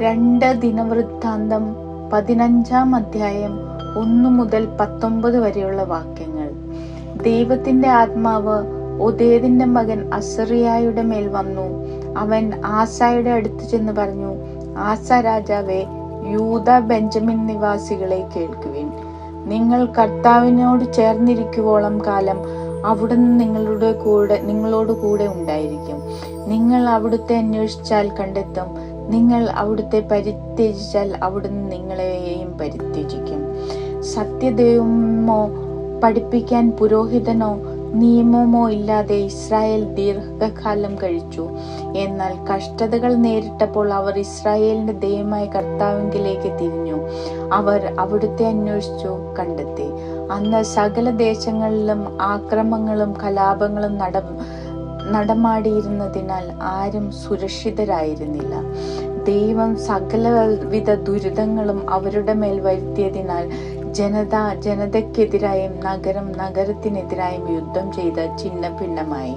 രണ്ട് ദിനവൃത്താന്തം പതിനഞ്ചാം അധ്യായം ഒന്നു മുതൽ പത്തൊമ്പത് വരെയുള്ള വാക്യങ്ങൾ. ദൈവത്തിന്റെ ആത്മാവ് ഒതേദിന്റെ മകൻ അസറിയായുടെ മേൽ വന്നു. അവൻ ആസായുടെ അടുത്ത് ചെന്ന് പറഞ്ഞു ആസ രാജാവെ യൂത ബെഞ്ചമിൻ നിവാസികളെ കേൾക്കുവിൻ. നിങ്ങൾ കർത്താവിനോട് ചേർന്നിരിക്കുവോളം കാലം അവിടുന്ന് നിങ്ങളുടെ കൂടെ നിങ്ങളോട് കൂടെ ഉണ്ടായിരിക്കും. നിങ്ങൾ അവിടുത്തെ അന്വേഷിച്ചാൽ കണ്ടെത്തും. നിങ്ങൾ അവിടുത്തെ പരിത്യജിച്ചാൽ അവിടുന്ന് നിങ്ങളെയും പരിത്യജിക്കും. സത്യദൈവമോ പഠിപ്പിക്കാൻ പുരോഹിതനോ നിയമമോ ഇല്ലാതെ ഇസ്രായേൽ ദീർഘകാലം കഴിച്ചു. എന്നാൽ കഷ്ടതകൾ നേരിട്ടപ്പോൾ അവർ ഇസ്രായേലിന്റെ ദൈവമായ കർത്താവിങ്കിലേക്ക് തിരിഞ്ഞു. അവർ അവിടുത്തെ അന്വേഷിച്ചു കണ്ടെത്തി. അന്ന് സകല ദേശങ്ങളിലും ആക്രമങ്ങളും കലാപങ്ങളും നട നടമാടിയിരുന്നതിനാൽ ആരും സുരക്ഷിതരായിരുന്നില്ല. ദൈവം സകലവിധ ദുരിതങ്ങളും അവരുടെ മേൽ വരുത്തിയതിനാൽ ജനത ജനതയ്ക്കെതിരായും നഗരം നഗരത്തിനെതിരായും യുദ്ധം ചെയ്ത ചിന്ന ഭിന്നമായി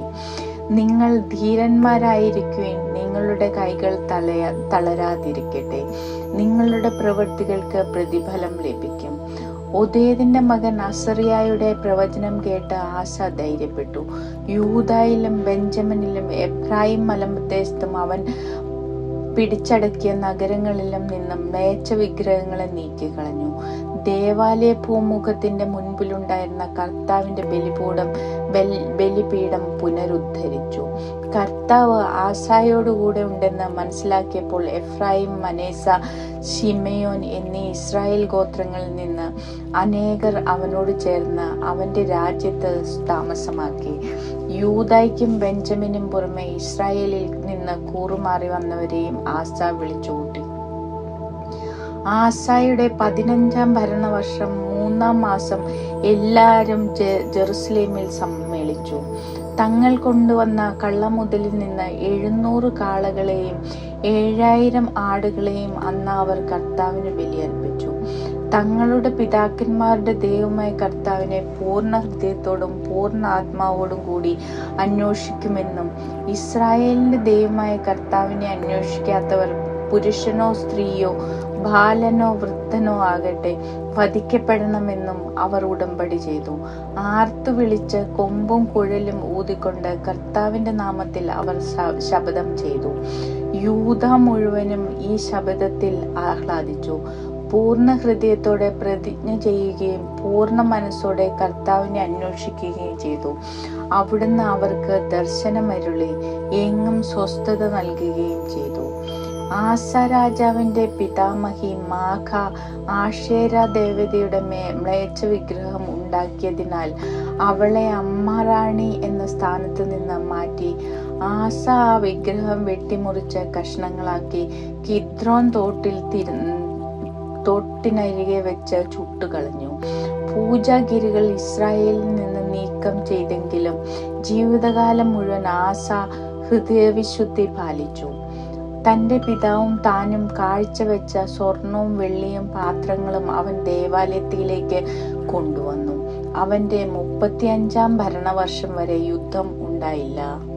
നിങ്ങൾ ധീരന്മാരായിരിക്കുവിൻ നിങ്ങളുടെ കൈകൾ തളയ തളരാതിരിക്കട്ടെ. നിങ്ങളുടെ പ്രവൃത്തികൾക്ക് പ്രതിഫലം ലഭിക്കും. ഒതേദിന്റെ മകൻ അസറിയായുടെ പ്രവചനം കേട്ട് ആശ ധൈര്യപ്പെട്ടു. യൂതായിലും ബെഞ്ചമിനിലും എബ്രാഹിം മലമ്പ്രദേശത്തും അവൻ പിടിച്ചടക്കിയ നഗരങ്ങളിലും നിന്നും മേച്ച വിഗ്രഹങ്ങളെ നീക്കിക്കളഞ്ഞു. ദേവാലയ ഭൂമുഖത്തിന്റെ മുൻപിലുണ്ടായിരുന്ന കർത്താവിന്റെ ബലിപൂടം ബലിപീഠം പുനരുദ്ധരിച്ചു. കർത്താവ് ആശായോടുകൂടെ ഉണ്ടെന്ന് മനസ്സിലാക്കിയപ്പോൾ എഫ്രായിം മനേസ ഷിമയോൻ എന്നീ ഇസ്രായേൽ ഗോത്രങ്ങളിൽ നിന്ന് അനേകർ അവനോട് ചേർന്ന് അവന്റെ രാജ്യത്ത് താമസമാക്കി. യൂതായ്ക്കും ബെഞ്ചമിനും പുറമെ ഇസ്രായേലിൽ നിന്ന് കൂറുമാറി വന്നവരെയും ആശ വിളിച്ചുകൂട്ടി. ആസായുടെ പതിനഞ്ചാം ഭരണവർഷം മൂന്നാം മാസം എല്ലാവരും ജെറുസലേമിൽ സമ്മേളിച്ചു. തങ്ങൾ കൊണ്ടുവന്ന കള്ളമുതലിൽ നിന്ന് എഴുന്നൂറ് കാളകളെയും ഏഴായിരം ആടുകളെയും അന്ന് അവർ കർത്താവിന് ബലിയർപ്പിച്ചു. തങ്ങളുടെ പിതാക്കന്മാരുടെ ദൈവമായ കർത്താവിനെ പൂർണ ഹൃദയത്തോടും പൂർണ ആത്മാവോടും കൂടി അന്വേഷിക്കുമെന്നും ഇസ്രായേലിന്റെ ദൈവമായ കർത്താവിനെ അന്വേഷിക്കാത്തവർ പുരുഷനോ സ്ത്രീയോ ബാലനോ വൃദ്ധനോ ആകട്ടെ വധിക്കപ്പെടണമെന്നും അവർ ഉടമ്പടി ചെയ്തു. ആർത്തു വിളിച്ച് കൊമ്പും കുഴലും ഊതിക്കൊണ്ട് കർത്താവിന്റെ നാമത്തിൽ അവർ ശപഥം ചെയ്തു. യൂത മുഴുവനും ഈ ശബദത്തിൽ ആഹ്ലാദിച്ചു. പൂർണ ഹൃദയത്തോടെ പ്രതിജ്ഞ ചെയ്യുകയും പൂർണ മനസ്സോടെ കർത്താവിനെ അന്വേഷിക്കുകയും ചെയ്തു. അവിടുന്ന് അവർക്ക് ദർശനമരുളി എങ്ങും സ്വസ്ഥത നൽകുകയും ചെയ്തു. ആസ രാജാവിന്റെ പിതാമഹി മാഘ ആഷേര ദേവതയുടെ മേ മ്ലേച്ഛ വിഗ്രഹം ഉണ്ടാക്കിയതിനാൽ അവളെ അമ്മാറാണി എന്ന സ്ഥാനത്ത് നിന്ന് മാറ്റി ആസ ആ വിഗ്രഹം വെട്ടിമുറിച്ച് കഷ്ണങ്ങളാക്കി കിദ്രോൻ തോട്ടിൽ തിരു തോട്ടിനരികെ വെച്ച് ചുട്ടുകളഞ്ഞു. പൂജാഗിരികൾ ഇസ്രായേലിൽ നിന്ന് നീക്കം ചെയ്തെങ്കിലും ജീവിതകാലം മുഴുവൻ ആസ ഹൃദയവിശുദ്ധി പാലിച്ചു. തന്റെ പിതാവും താനും കാഴ്ചവെച്ച സ്വർണവും വെള്ളിയും പാത്രങ്ങളും അവൻ ദേവാലയത്തിലേക്ക് കൊണ്ടുവന്നു. അവന്റെ മുപ്പത്തിയഞ്ചാം ഭരണവർഷം വരെ യുദ്ധം ഉണ്ടായില്ല.